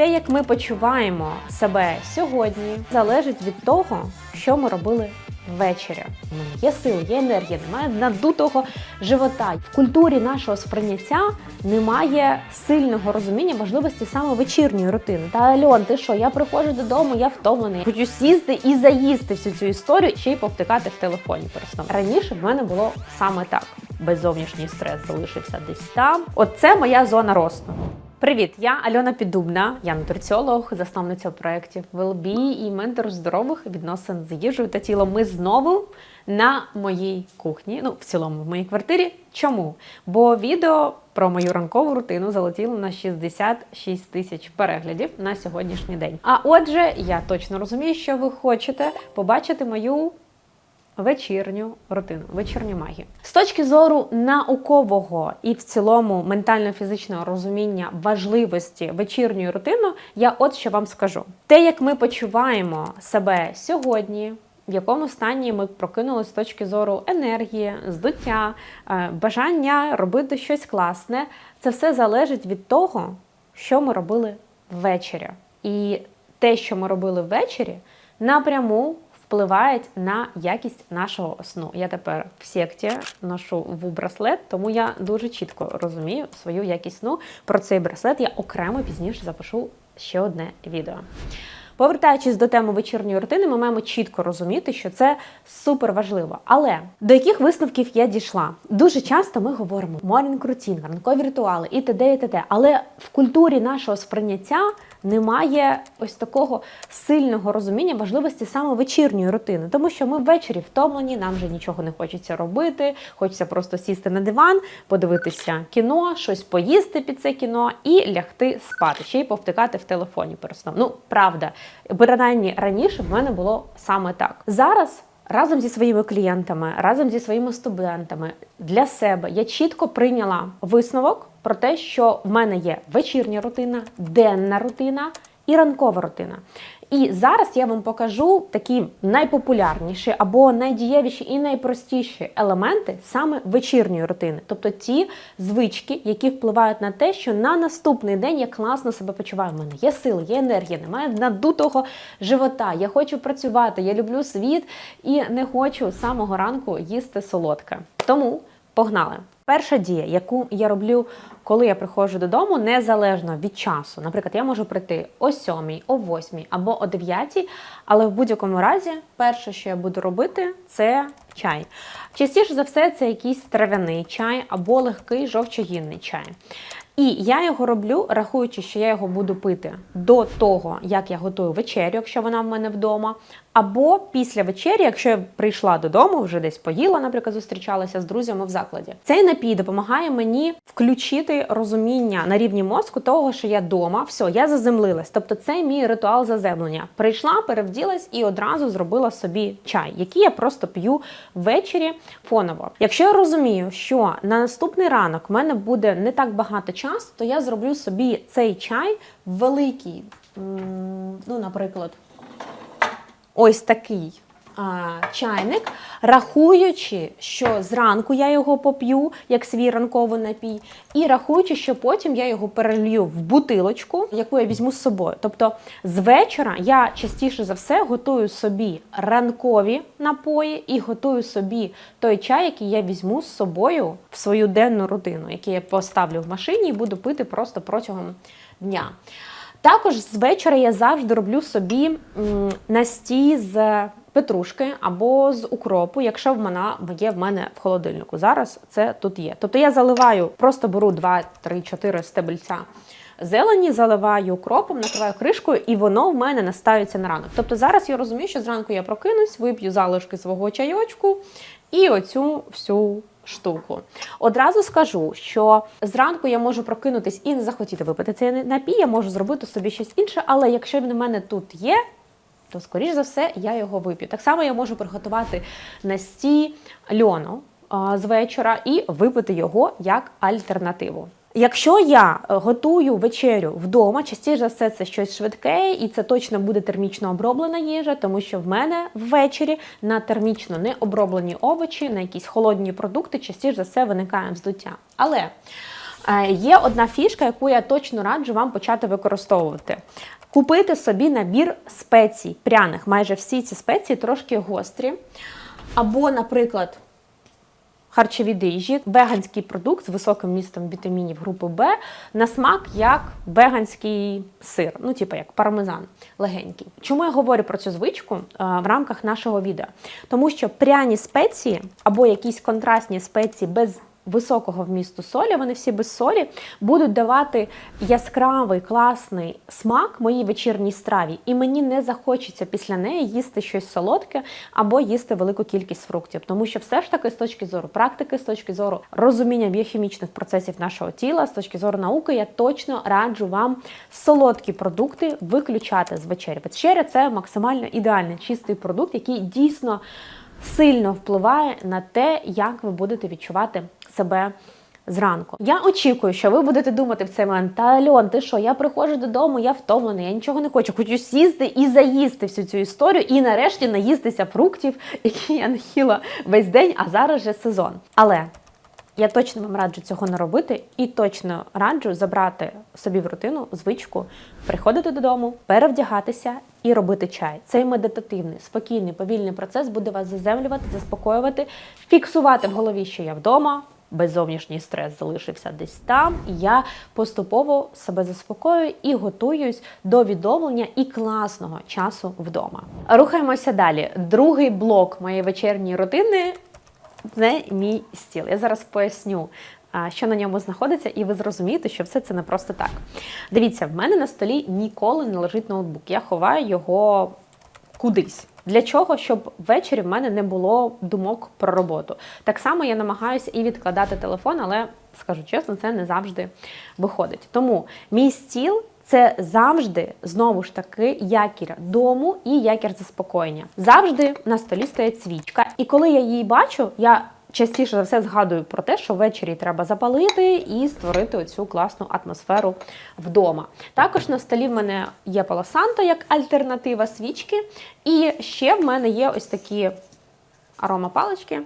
Те, як ми почуваємо себе сьогодні, залежить від того, що ми робили ввечері. Є сили, є енергія, немає надутого живота. В культурі нашого сприйняття немає сильного розуміння важливості саме вечірньої рутини. Та Альон, ти що? Я приходжу додому, я втомлений. Хочу сісти і заїсти всю цю історію, ще й повтикати в телефоні сном. Раніше в мене було саме так. Без зовнішній стрес залишився десь там. От це моя зона росту. Привіт, я Альона Піддубна, я нутриціолог, засновниця проєктів Wellbe і ментор здорових відносин з їжею та тілом. Ми знову на моїй кухні, ну в цілому в моїй квартирі. Чому? Бо відео про мою ранкову рутину залетіло на 66 тисяч переглядів на сьогоднішній день. А отже, я точно розумію, що ви хочете побачити мою вечірню рутину, вечірню магію. З точки зору наукового і в цілому ментально-фізичного розуміння важливості вечірньої рутини, я от що вам скажу: те, як ми почуваємо себе сьогодні. В якому стані ми прокинули з точки зору енергії, здуття, е, бажання робити щось класне, це все залежить від того, що ми робили ввечері. І те, що ми робили ввечері, напряму впливають на якість нашого сну. Я тепер в секті ношу в браслет, тому я дуже чітко розумію свою якість сну. Про цей браслет я окремо пізніше запишу ще одне відео. Повертаючись до теми вечірньої рутини, ми маємо чітко розуміти, що це супер важливо. Але до яких висновків я дійшла? Дуже часто ми говоримо morning routine, ранкові ритуали і т.д. і т.д. Але в культурі нашого сприйняття немає ось такого сильного розуміння важливості саме вечірньої рутини, тому що ми ввечері втомлені, нам вже нічого не хочеться робити. Хочеться просто сісти на диван, подивитися кіно, щось поїсти під це кіно і лягти спати, ще й повтикати в телефоні перед сном. Ну правда, принаймні раніше в мене було саме так. Зараз. Разом зі своїми клієнтами, разом зі своїми студентами для себе я чітко прийняла висновок про те, що в мене є вечірня рутина, денна рутина і ранкова рутина. І зараз я вам покажу такі найпопулярніші або найдієвіші і найпростіші елементи саме вечірньої рутини, тобто ті звички, які впливають на те, що на наступний день я класно себе почуваю. У мене є сили, є енергія, немає надутого живота. Я хочу працювати, я люблю світ і не хочу самого ранку їсти солодке. Тому погнали! Перша дія, яку я роблю, коли я приходжу додому, незалежно від часу. Наприклад, я можу прийти о 7, о 8 або о 9, але в будь-якому разі, перше, що я буду робити, це чай. Частіше за все, це якийсь трав'яний чай або легкий жовчогінний чай. І я його роблю, рахуючи, що я його буду пити до того, як я готую вечерю, якщо вона в мене вдома, або після вечері, якщо я прийшла додому, вже десь поїла, наприклад, зустрічалася з друзями в закладі. Цей напій допомагає мені включити розуміння на рівні мозку того, що я вдома, все, я заземлилась. Тобто це мій ритуал заземлення. Прийшла, перевділась і одразу зробила собі чай, який я просто п'ю ввечері фоново. Якщо я розумію, що на наступний ранок в мене буде не так багато часу, то я зроблю собі цей чай великий. Ну, наприклад, ось такий а, чайник, рахуючи, що зранку я його поп'ю, як свій ранковий напій, і рахуючи, що потім я його перелью в бутилочку, яку я візьму з собою. Тобто з вечора я частіше за все готую собі ранкові напої і готую собі той чай, який я візьму з собою в свою денну рутину, який я поставлю в машині і буду пити просто протягом дня. Також з вечора я завжди роблю собі настій з петрушки або з укропу, якщо вона є в мене в холодильнику. Зараз це тут є. Тобто я заливаю, просто беру 2, 3, 4 стебельця зелені, заливаю укропом, накриваю кришкою, і воно в мене настаються на ранок. Тобто зараз я розумію, що зранку я прокинусь, вип'ю залишки свого чайочку і оцю всю штуку. Одразу скажу, що зранку я можу прокинутись і не захотіти випити цей напій, я можу зробити собі щось інше, але якщо він у мене тут є, то, скоріш за все, я його вип'ю. Так само я можу приготувати настій льону з вечора і випити його як альтернативу. Якщо я е, готую вечерю вдома, частіше за все це щось швидке, і це точно буде термічно оброблена їжа, тому що в мене ввечері на термічно не оброблені овочі, на якісь холодні продукти, частіше за все виникає вздуття. Але Е, Є одна фішка, яку я точно раджу вам почати використовувати. Купити собі набір спецій, пряних. Майже всі ці спеції трошки гострі. Або, наприклад, харчові дижі, веганський продукт з високим містом вітамінів групи Б на смак як веганський сир, ну типу як пармезан легенький. Чому я говорю про цю звичку е, в рамках нашого відео? Тому що пряні спеції або якісь контрастні спеції без високого вмісту солі, вони всі без солі, будуть давати яскравий класний смак моїй вечірній страві, і мені не захочеться після неї їсти щось солодке або їсти велику кількість фруктів. Тому що все ж таки з точки зору практики, з точки зору розуміння біохімічних процесів нашого тіла, з точки зору науки, я точно раджу вам солодкі продукти виключати з вечері. Вечеря це максимально ідеальний чистий продукт, який дійсно сильно впливає на те, як ви будете відчувати себе зранку. Я очікую, що ви будете думати в цей момент, та Альон, ти що, я приходжу додому, я втомлений, я нічого не хочу, хочу сісти і заїсти всю цю історію, і нарешті наїстися фруктів, які я не їла весь день, а зараз же сезон. Але я точно вам раджу цього не робити, і точно раджу забрати собі в рутину звичку, приходити додому, перевдягатися і робити чай. Цей медитативний, спокійний, повільний процес буде вас заземлювати, заспокоювати, фіксувати в голові, що я вдома. Без зовнішній стрес залишився десь там, і я поступово себе заспокоюю і готуюсь до відновлення і класного часу вдома. Рухаємося далі. Другий блок моєї вечірньої рутини це мій стіл. Я зараз поясню, що на ньому знаходиться, і ви зрозумієте, що все це не просто так. Дивіться, в мене на столі ніколи не лежить ноутбук. Я ховаю його кудись. Для чого? Щоб ввечері в мене не було думок про роботу. Так само я намагаюся і відкладати телефон, але скажу чесно, це не завжди виходить. Тому мій стіл. Це завжди знову ж таки якір дому і якір заспокоєння. Завжди на столі стоїть свічка, і коли я її бачу, я частіше за все згадую про те, що ввечері треба запалити і створити оцю класну атмосферу вдома. Також на столі в мене є полосанто як альтернатива свічки, і ще в мене є ось такі аромапалички.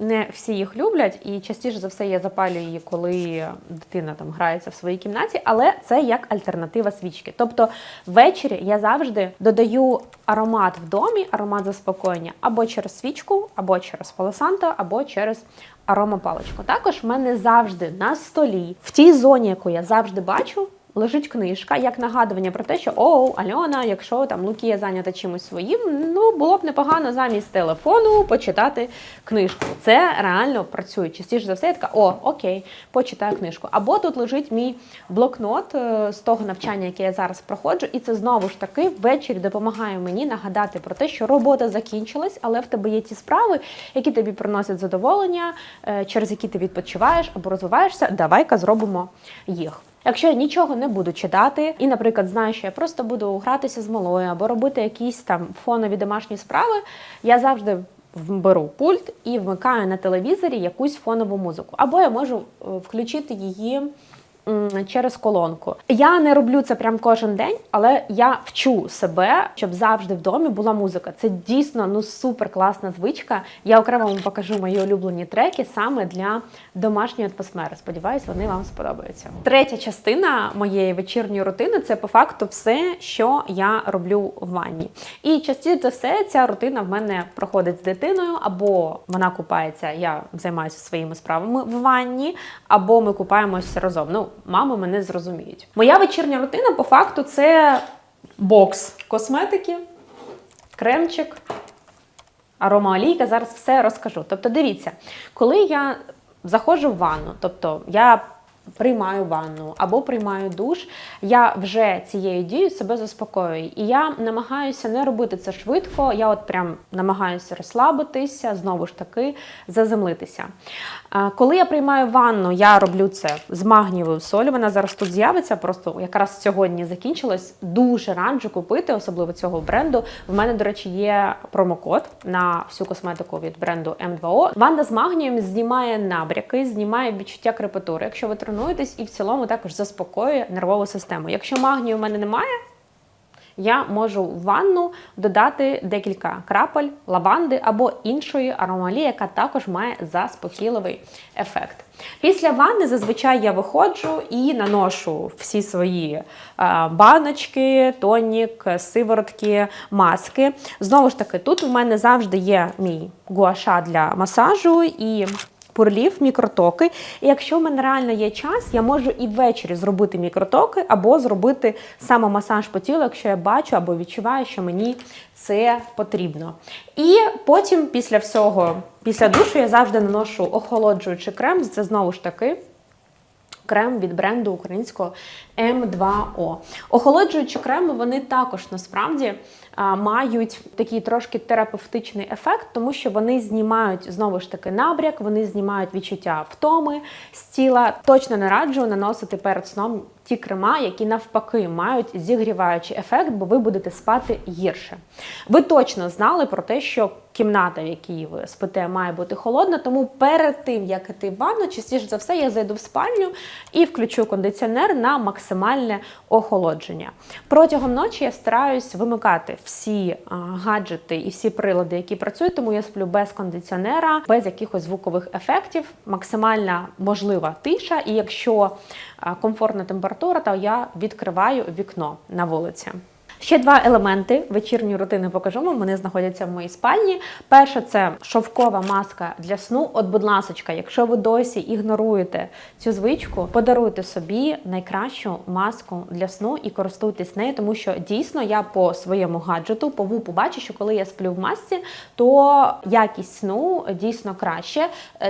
Не всі їх люблять, і частіше за все я запалюю її, коли дитина там грається в своїй кімнаті, але це як альтернатива свічки. Тобто ввечері я завжди додаю аромат в домі, аромат заспокоєння або через свічку, або через полосанто, або через аромапаличку. Також в мене завжди на столі, в тій зоні, яку я завжди бачу. Лежить книжка як нагадування про те, що о, Альона, якщо там Лукія зайнята чимось своїм, ну було б непогано замість телефону почитати книжку. Це реально працює. Частіше за все, я така, о, окей, почитаю книжку. Або тут лежить мій блокнот е, з того навчання, яке я зараз проходжу, і це знову ж таки ввечері допомагає мені нагадати про те, що робота закінчилась, але в тебе є ті справи, які тобі приносять задоволення, е, через які ти відпочиваєш або розвиваєшся. Давай-ка зробимо їх. Якщо я нічого не буду читати, і, наприклад, знаю, що я просто буду гратися з малою або робити якісь там фонові домашні справи, я завжди беру пульт і вмикаю на телевізорі якусь фонову музику. Або я можу е, включити її через колонку. Я не роблю це прям кожен день, але я вчу себе, щоб завжди в домі була музика. Це дійсно ну супер класна звичка. Я окремо вам покажу мої улюблені треки саме для домашньої атмосфери. Сподіваюсь, вони вам сподобаються. Третя частина моєї вечірньої рутини це по факту все, що я роблю в ванні. І частіше за все ця рутина в мене проходить з дитиною, або вона купається, я займаюся своїми справами в ванні, або ми купаємося разом. Ну, мами мене зрозуміють. Моя вечірня рутина по факту це бокс косметики, кремчик, аромаолійка, зараз все розкажу. Тобто, дивіться, коли я заходжу в ванну, тобто я приймаю ванну або приймаю душ, я вже цією дією себе заспокоюю. І я намагаюся не робити це швидко. Я от прям намагаюся розслабитися, знову ж таки, заземлитися. Коли я приймаю ванну, я роблю це з магнієвою солі. Вона зараз тут з'явиться, просто якраз сьогодні закінчилась. Дуже раджу купити, особливо цього бренду. В мене, до речі, є промокод на всю косметику від бренду М2O. Ванна з магнієм знімає набряки, знімає відчуття крепатури. Якщо ви тренуєтесь, і в цілому також заспокоює нервову систему. Якщо магнію в мене немає. я можу в ванну додати декілька крапель лаванди або іншої аромалії, яка також має заспокійливий ефект. Після ванни зазвичай я виходжу і наношу всі свої е, баночки, тонік, сиворотки, маски. Знову ж таки, тут у мене завжди є мій гуаша для масажу і пурлів, мікротоки. І якщо в мене реально є час, я можу і ввечері зробити мікротоки або зробити самомасаж по тілу, якщо я бачу або відчуваю, що мені це потрібно. І потім, після всього, після душу, я завжди наношу охолоджуючий крем. Це знову ж таки. Крем від бренду українського М2О. Охолоджуючі креми вони також насправді мають такий трошки терапевтичний ефект, тому що вони знімають знову ж таки набряк, вони знімають відчуття втоми з тіла. Точно не раджу наносити перед сном ті крема, які навпаки мають зігріваючий ефект, бо ви будете спати гірше. Ви точно знали про те, що кімната, в якій ви спите, має бути холодна, тому перед тим, як іти в ванну, частіше за все, я зайду в спальню і включу кондиціонер на максимальне охолодження. Протягом ночі я стараюсь вимикати всі гаджети і всі прилади, які працюють, тому я сплю без кондиціонера, без якихось звукових ефектів, максимальна можлива тиша. І якщо комфортна температура, то я відкриваю вікно на вулиці. Ще два елементи вечірньої рутини покажу. Вони знаходяться в моїй спальні. Перше це шовкова маска для сну. От, будь ласочка, якщо ви досі ігноруєте цю звичку, подаруйте собі найкращу маску для сну і користуйтесь нею, тому що дійсно я по своєму гаджету по вупу бачу, що коли я сплю в масці, то якість сну дійсно краще.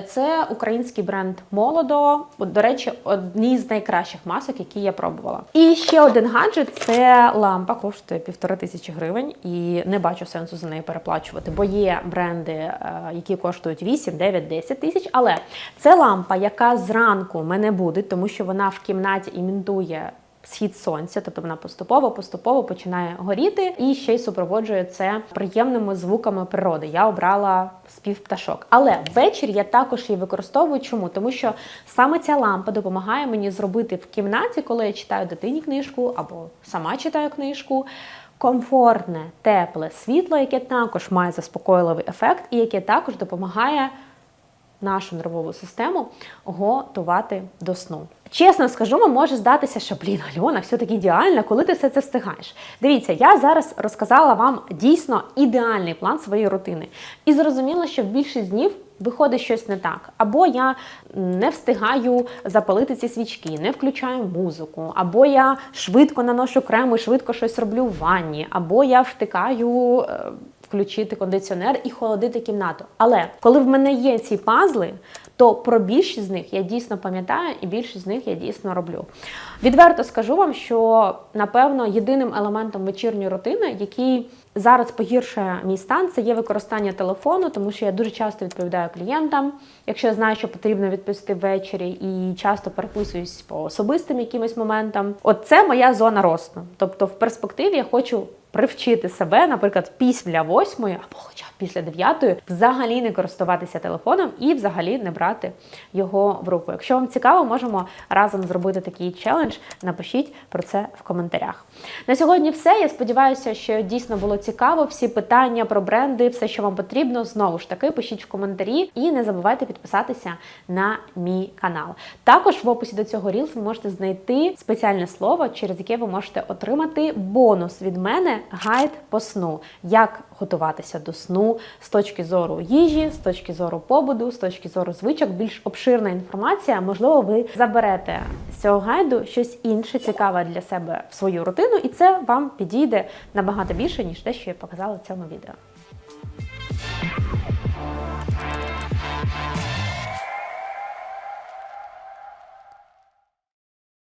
Це український бренд Молодо. До речі, одні з найкращих масок, які я пробувала. І ще один гаджет це лампа. Коштує півтори тисячі гривень, і не бачу сенсу за неї переплачувати, бо є бренди, е, які коштують 8, 9, 10 тисяч. Але це лампа, яка зранку мене буде, тому що вона в кімнаті імітує схід сонця, тобто вона поступово поступово починає горіти і ще й супроводжує це приємними звуками природи. Я обрала спів пташок. Але ввечері я також її використовую. Чому? Тому що саме ця лампа допомагає мені зробити в кімнаті, коли я читаю дитині книжку або сама читаю книжку. Комфортне, тепле світло, яке також має заспокійливий ефект, і яке також допомагає нашу нервову систему готувати до сну. Чесно скажу, вам може здатися, що блін, Альона, все таки ідеально, коли ти все це встигаєш. Дивіться, я зараз розказала вам дійсно ідеальний план своєї рутини. І зрозуміло, що в більшість днів виходить щось не так. Або я не встигаю запалити ці свічки, не включаю музику, або я швидко наношу крем і швидко щось роблю в ванні, або я втикаю. Включити кондиціонер і холодити кімнату. Але коли в мене є ці пазли, то про більшість з них я дійсно пам'ятаю, і більшість з них я дійсно роблю. Відверто скажу вам, що напевно єдиним елементом вечірньої рутини, який зараз погіршує мій стан, це є використання телефону, тому що я дуже часто відповідаю клієнтам, якщо я знаю, що потрібно відповісти ввечері, і часто переписуюсь по особистим якимось моментам. От це моя зона росту. Тобто, в перспективі я хочу привчити себе, наприклад, після восьмої або хоча б після дев'ятої, взагалі не користуватися телефоном і взагалі не брати його в руку. Якщо вам цікаво, можемо разом зробити такий челендж. Напишіть про це в коментарях. На сьогодні все. Я сподіваюся, що дійсно було цікаво. Всі питання про бренди, все, що вам потрібно, знову ж таки, пишіть в коментарі і не забувайте підписатися на мій канал. Також в описі до цього Reels ви можете знайти спеціальне слово, через яке ви можете отримати бонус від гайд по сну, як готуватися до сну з точки зору їжі, з точки зору побуду, з точки зору звичок, більш обширна інформація. Можливо, ви заберете з цього гайду щось інше цікаве для себе в свою рутину, і це вам підійде набагато більше, ніж те, що я показала в цьому відео.